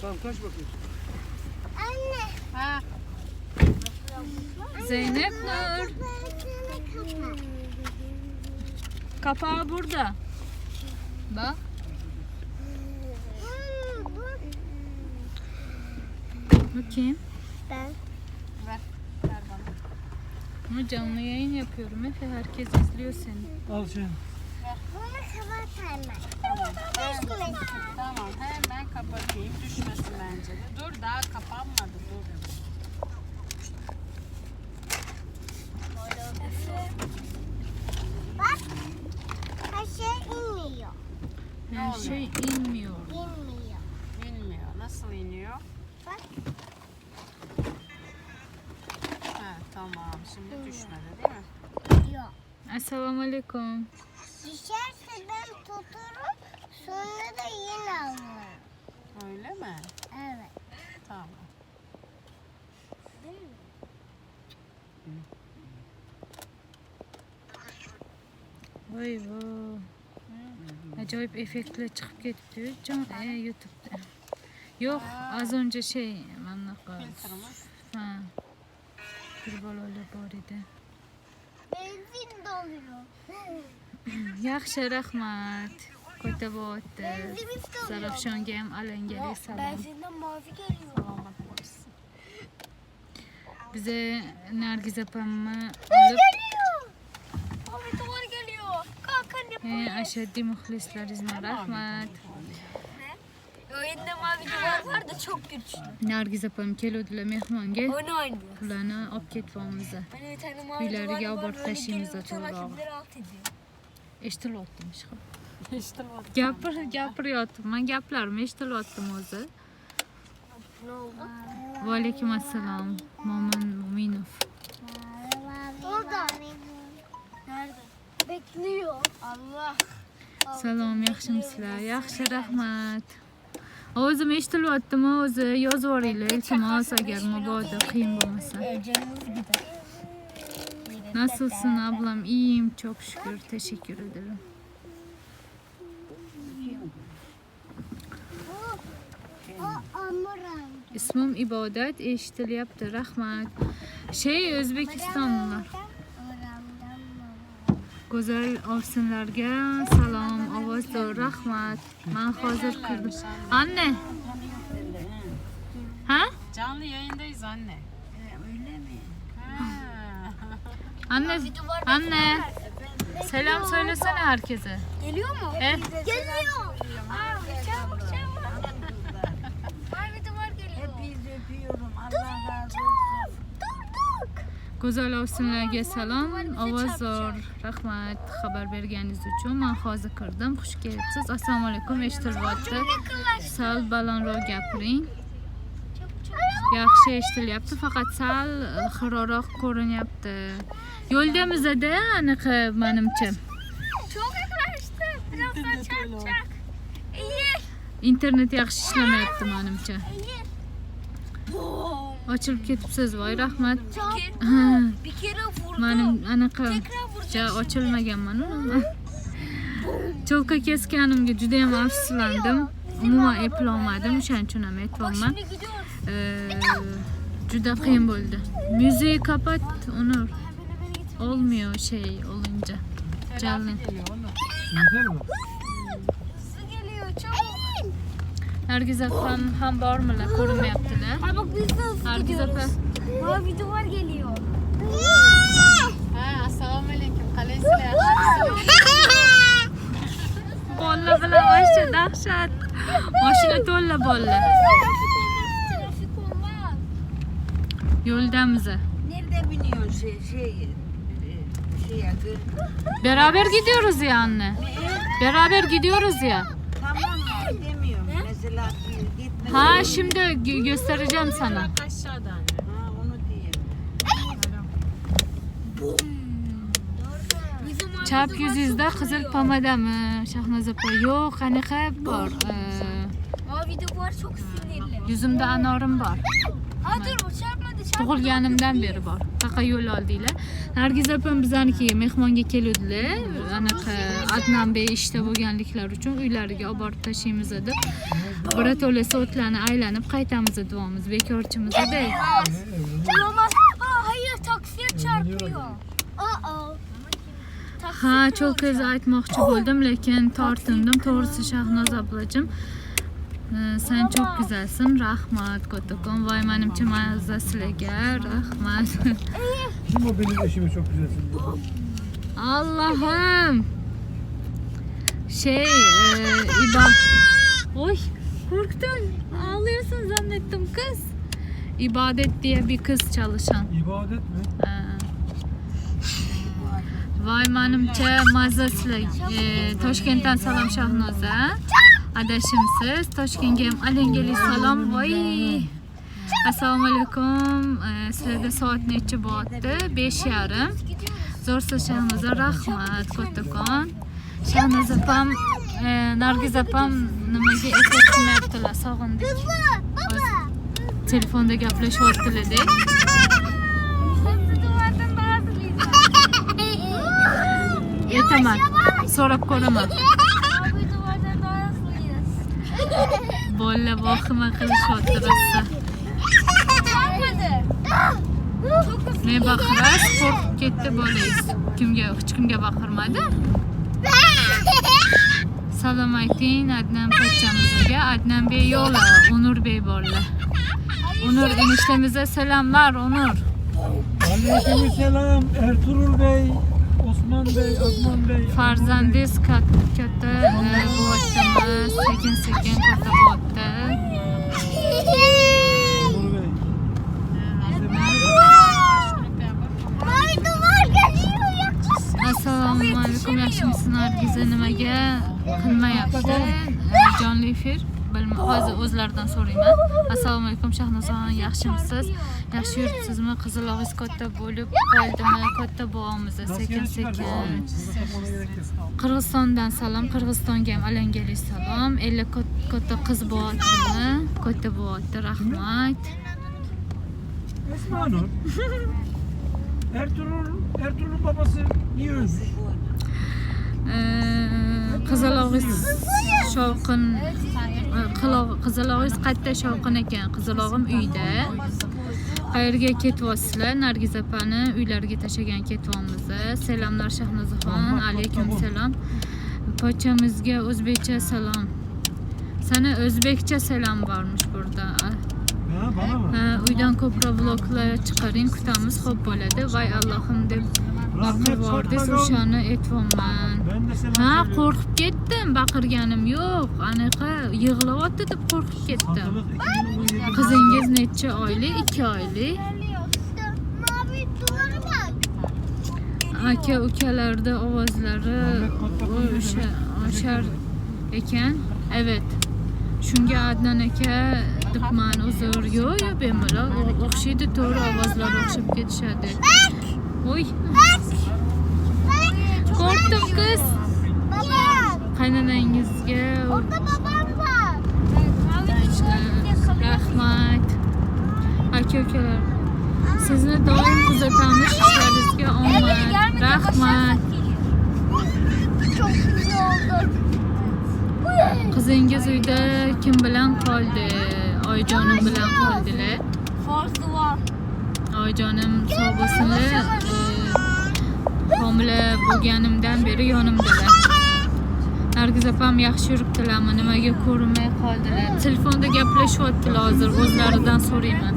Tamam kaç bakayım. Anne. Ha, Zeynep Nur. Kapağı burada. Bak. Kim? ben. ver. Ver bana. Ama canlı yayın yapıyorum Efe. Herkes izliyor seni. Al şeyini. Kapat hemen. Düşmesin. Tamam hemen kapatayım. Düşmesin bence de. Dur daha kapanmadı. Dur. Bak. Her şey inmiyor. Her şey inmiyor. İnmiyor. İnmiyor. Nasıl iniyor? Bak. Tamam. Şimdi düşmedi değil mi? Yok. Esselamu Aleyküm. Düşerse ben tuturum. Sonra da yine alırım. Öyle mi? Evet. Tamam. Değil mi? Vay vay. Acayip efektler çıkıp gitti. Can e, YouTube'da. Yok az önce şey. Filtremiz. Ha. Bir bolalar bor edi. Benzin doluyor. Yaxshi rahmat. Benzimiz doluyor. Zarafshonga ham alangali salom. Benzinden mavi geliyor. Selamat olsun. Bize opamni olib Geliyor. Mavi duvar geliyor. Kalk anne. e, ashaddiy muxlislaringizga rahmat. Oyunda mavi duvar var da çok güçlü. Nargiz opam keluvdilar mehmonga. Oyunu oynuyor. Ularni olib ketyapmiz. Hani bir tane mavi Uylariga duvar olib var. borib Öyle tashlaymiz geliyor, Eshitilyaptimi ishqilib? Bu. Gapir gapiryapman gaplarim eshitilyaptimi o'zi? Va alaykum assalom. Mo'min Mo'minov. Bekliyor. Allah. Salom, yaxshimisizlar? Yaxshi, rahmat. O'zim eshitilyaptimi? O'zi yozib yuboringlar, iltimos, agar mabodo qiyin bo'lmasa. Nasılsın ablam? İyiyim, çok şükür. Teşekkür ederim. İsmim İbadet, eshitilyapti. Rahmat. Şey, O'zbekistonliklar. Go'zal ovsinlarga salom, ovozdor, rahmat. Men hozir kirdim. Anne. Ha? Canlı yayındayız anne. Öyle mi? Ha. Anne. Anne. Selam söylesene herkese. Geliyor mu? E? Geliyor. Aa, çabuk çabuk. Mavi duvar geliyor. Hepinizi öpüyorum. Allah razı olsun. Rahmat xabar berganingiz uchun. Men hozir kirdim. Xush kelibsiz. Assalomu alaykum, eshitilyapti. Sal balandroq gapiring. Yaxshi eshitilyapti, faqat sal e, xiroqroq ko'rinyapti. Yaklaştı. Birazdan çarpacak. İyi. Internet yaxshi ishlamayapti menimcha. İyi. Ochilib ketibsiz, voy rahmat. Menim anaqa ochilmaganman. Cho'lka kesganimga juda ham afsuslandim. Umuman eplolmadim, o'shaning uchun ham aytyapman. Şimdi gidiyoruz. Ee, qiyin bo'ldi. Müziği kapat, Onur. Olmuyor şey olunca. Canlı. Nargiz opam ham bormilar, ko'rinmayaptilar. Ha bak biz Nargiz opa. gidiyoruz. Mavi duvar geliyor. Ha, assalomu alaykum. Qalaysizlar? yaxshimisizlar? Bolalar bilan voshcha dahshat. Mashina to'la Yo'ldamiz. Nerede biniyorsun şey, şey, şeye, gır. Beraber gidiyoruz ya anne. Beraber gidiyoruz ya. Tamam mı? Demiyorum. Mesela gitme. Ha şimdi gö- göstereceğim sana. Aşağıda anne. Ha, onu diyeyim. Duvar yuzingizda çok qizil vuruyor. pomadami? Shahnoza opa. Yo'q, qanaqa bor? Ee, Mavi duvar çok sinirli. yuzimda anorim bor. Ha dur çarpmadı tug'ilganimdan beri bor taqa yo'l oldinglar nargiz opam bizaniki mehmonga keluvdilar anaqa adnan bey ishda bo'lganliklari uchun uylariga olib borib tashlaymiz deb birato'lasi o'tlarni aylanib qaytamiz deyapmiz bekorchimizda Olamaz. Aa, hayır taksiye çarpıyor. Ha cho'kaz aytmoqchi bo'ldim lekin tortindim to'g'risi shahnoz ablajim e, sen çok güzelsin rahmat kattakon voy manimcha mazza sizlarga rahmat Kim o benim eşime çok güzelsin. Allah'ım. Şey, e, İba. Oy, korktum. Ağlıyorsun zannettim kız. İbadet diye bir kız çalışan. İbadet mi? Ha. Vay manimcha mazza sizlar. E, Toshkentdan salom Shahnoza. Adashimsiz. Toshkentga ham alangali salom. Voy. Assalomu alaykum. E, Sizlarda soat necha bo'lyapti? 5:30. Zo'rsiz Shahnoza, rahmat kattakon. Shahnoza opam, e, Nargiz opam nimaga e'tibor qilmayaptilar, sog'indik. Telefonda gaplashyaptilar-dek. Aytaman, so'rab ko'raman. Abi duvardan daha hızlıyız. Rosa. Çarpmadı. Çok hızlı. Ne baqirasiz? Qo'rqib ketdi bolangiz. Kimga, hech kimga baqirmadi? Salom ayting Adnan pochchamizga. Adnan bey yo'qlar, Onur bey borlar. Onur eniştemize selamlar Onur. Aleyküm selam Ertuğrul Bey, Osman Bey, Adnan Bey. Farzandiz kat- katta e, bo'lyaptimi? Sekin sekin katta bo'lyapti. Onur Bey. Ay duvar geliyor yaklaşık. Assalomu alaykum yaxshimisiz Nargiza nimaga qilmayapti? E, Jonli efir bilma hozir o'zlaridan so'rayman. Assalomu alaykum Shahnozaxon yaxshimisiz? Yaxshi yuribsizmi? Qizil og'iz katta bo'lib qoldimi? Katta bo'lyapmiz sekin Maskeni çıkar. sekin. Siz de kapmana gerek yok. Qirg'izistondan salom. Qirg'izistonga ham alangali salom. Ella katta qiz bo'lyaptimi? Katta bo'lyapti. Rahmat. Esma Nur. Ertuğrul, Ertuğrul'un babası niye ölmüş? Qizil og'iz shovqin og'iz qayerda shovqin ekan qizil og'im uyda. Qayerga ketyapsizlar nargiz opani uylariga tashlagan ketyapmiz salomlar shahnozaxon alaykum salom pochchamizga o'zbekcha salom sana o'zbekcha salom bormish burada. Uydan ko'proq vloglar chiqaring kutamiz xo'p bo'ladi voy allohim deb Rahmet Korkmazon. o'shani aytyapman ha qo'rqib ketdim baqirganim yo'q anaqa yig'layapti deb qo'rqib ketdim Satılık 2017. qizingiz necha oylik ikki oylik aka ukalarda ovozlari o'sha oshar ekan evet. shunga adnan aka debman uzr yo'q yo'q bemalol o'xshaydi to'g'ri ovozlar o'xshab ketishadi voy qo'rqdim qiz Baba. qaynonangizga Orada babam var. rahmat. Aka ukalar sizni doim kuzatamiz ishlaringizga omad rahmat. Çok güzel oldu. qizingiz uyda kim bilan qoldi oyijonim bilan qoldilar oyijonim sog' bo'lsinlar homila bo'lganimdan beri yonimdalar nargiz opam yaxshi yuribdilarmi nimaga ko'rinmay qoldilar telefonda gaplashyaptilar hozir o'zlaridan so'rayman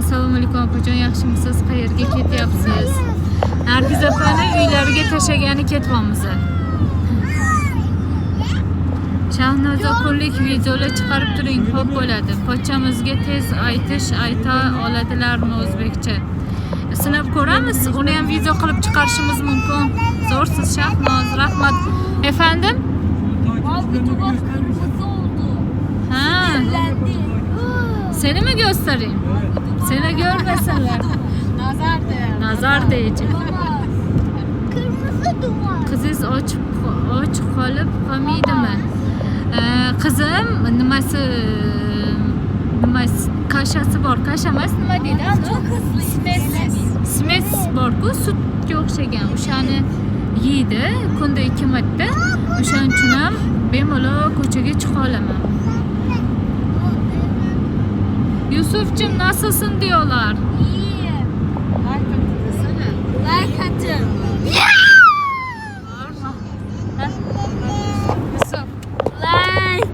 assalomu alaykum opajon yaxshimisiz qayerga ketyapsiz nargiz opani uylariga tashlagani ketyapmiz shahnoza kunlik videolar chiqarib turing xo'p bo'ladi pochchamizga tez aytish ayta oladilarmi o'zbekcha sinab ko'ramiz uni ham video qilib chiqarishimiz mumkin zo'rsiz shahnoz rahmat efendim? Ha. Seni mi göstereyim? Seni görmesinler Nazar değer. nazar değecek. Kırmızı duvar. qizingiz och och qolib qolmaydimi qizim nimasi nimasi kashasi bor kasha emas nima deydi uni smes borku sutga o'xshagan o'shani yeydi kunda ikki marta o'shaning uchun ham bemalol ko'chaga chiqa olaman yusufchim nasılsın diyorlar İyiyim. Like atın desene. Like atın. Yusuf. Like.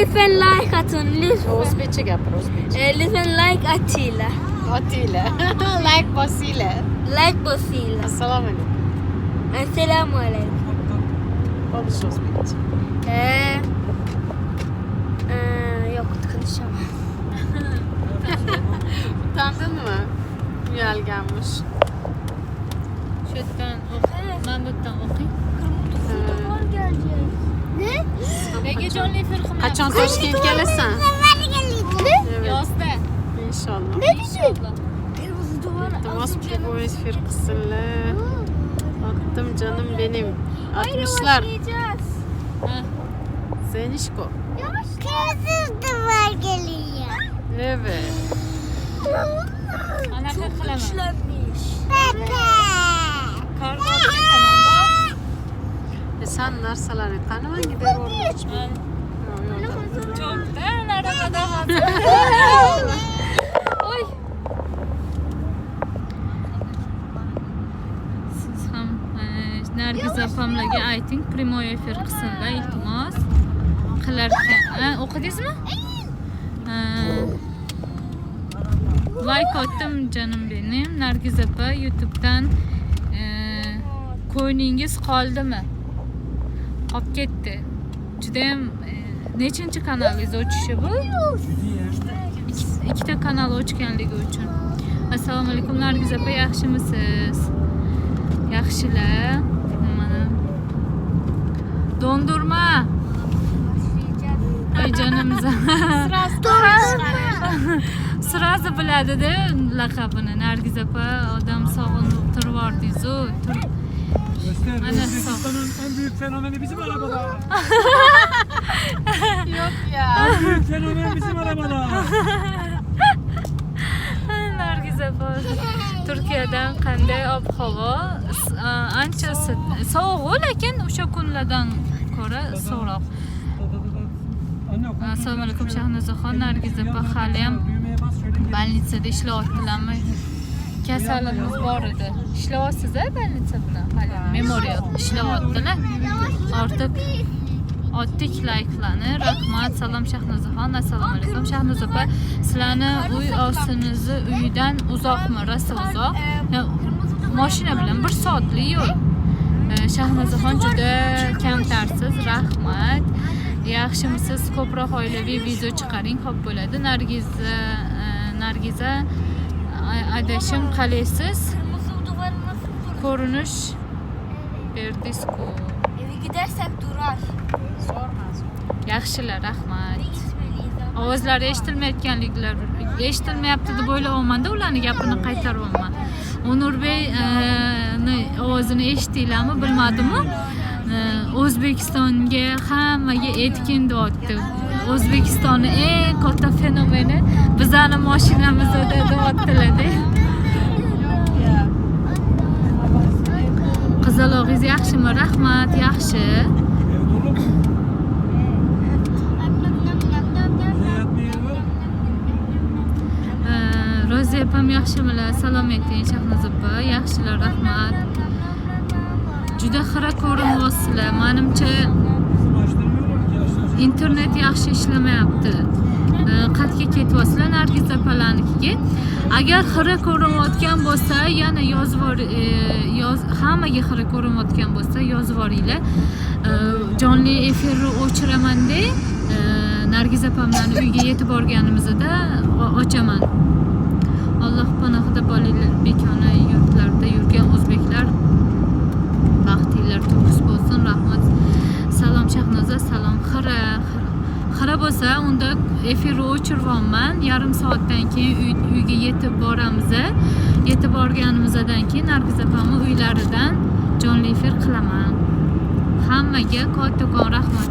Lütfen like atın. Lütfen. Özbekçe yapar Özbekçe. E, lütfen like Atilla. Atile. like basile. Like basıyla. Assalamu alaikum. Esselamu aleyküm. Konuş Özbekçe. Ee, ee, yok konuşamam. Utandın mı? Rüyal gelmiş. shu yerdan o'qi- man bu yerdan o'qing Var gelecek. Ne? nega jonli efir qilmayapsiz Kaçan Toshkent gelasan? Evet. yozda İnşallah. Ne Tamam bu esfir kısımlar. Attım canım benim. Hayır Atmışlar. Zenişko. Kırmızı duvar geliyor. Evet. olib ketaman bor E sen narsalarni qanaman gider orada? Man Yo'lda. to'pdan aravada hozir oy siz ham e, nargiz opamlarga ayting прямой efir qilsinlar iltimos qilarkan Ha, o'qidingizmi Ha. like otdim jonim benim nargiz opa youtubedan e, ko'nglingiz qoldimi qolib ketdi Ne için çıkan biz o çişi bu? İki, iki kanal hoş geldik için. Assalomu alaykumlar güzel apa yaxshimisiz? Yaxshilar. Mana dondurma. Ay canım Sırası biladida laqabini Nargiz apa odam sog'inib turib yordingiz-u. Göster. Anne, Özbekistan'ın en büyük fenomeni bizim arabada. Yok ya. En büyük fenomen bizim arabada. nargiz opa turkiyadan qanday ob havo S- a- ancha si- sovuqu lekin o'sha kunlardan ko'ra sovuqroq Anne, o kontrol assalomu alaykum şöyle- shahnozaxon nargiz opa haliyam Düğmeye bas şöyle gel. больницada ishlayaptilarmi keserlerimiz vardı. İşleva size ben tabına. Hani memoriya işlevatını artık otdik like'larni rahmat salom shahnozaxon assalomu alaykum shahnozaopa sizlarni uy ostinizni uyidan uzoqmi rosa uzoq moshina bilan bir soatlik yo'l shahnozaxon ee, juda kamtarsiz rahmat yaxshimisiz ko'proq oilaviy video chiqaring xo'p bo'ladi nargiza e, nargiza a- adashim qalaysiz Kırmızı duvar nasıl durur? ko'rinish berdisku Eve gidersek durar. Sorma. yaxshilar rahmat Ne gitmeliyiz ama? ovozlari eshitilmayotganliklar eshitilmayapti deb o'ylayapmanda ularni gapini qaytaryapman onurbey e, ni ovozini eshitdinglarmi bilmadimu E, o'zbekistonga hammaga aytgin deyapti o'zbekistonni eng katta fenomeni bizani mashinamizda deyaptilarda Ya. qizalog'ingiz yaxshimi rahmat yaxshi Ev dolu mu? Bize yatma yeri var mı? E, ro'ziya opam yaxshimilar salom ayting shahnoz opa yaxshilar rahmat juda xira ko'rinyapsizlar manimcha internet yaxshi ishlamayapti. E, qatga ketyapsizlar nargiz opalarnikiga agar xira ko'rinayotgan bo'lsa yana yozib e, yoz hammaga xira ko'rinayotgan bo'lsa yozib yuboringlar E, jonli efirni o'chiramanda e, nargiz opamlarni uyga yetib borganimizda ochaman. Alloh panohida bo'linglar begona yurtlarda yurgan o'zbeklar baxtinglar to'kis bo'lsin rahmat salom shahnoza salom xira xira bo'lsa unda efirni o'chiribman yarim soatdan keyin uy- uyga yetib boramiz yetib borganimizdan keyin nargiz opamni uylaridan jonli efir qilaman hammaga kattakon rahmat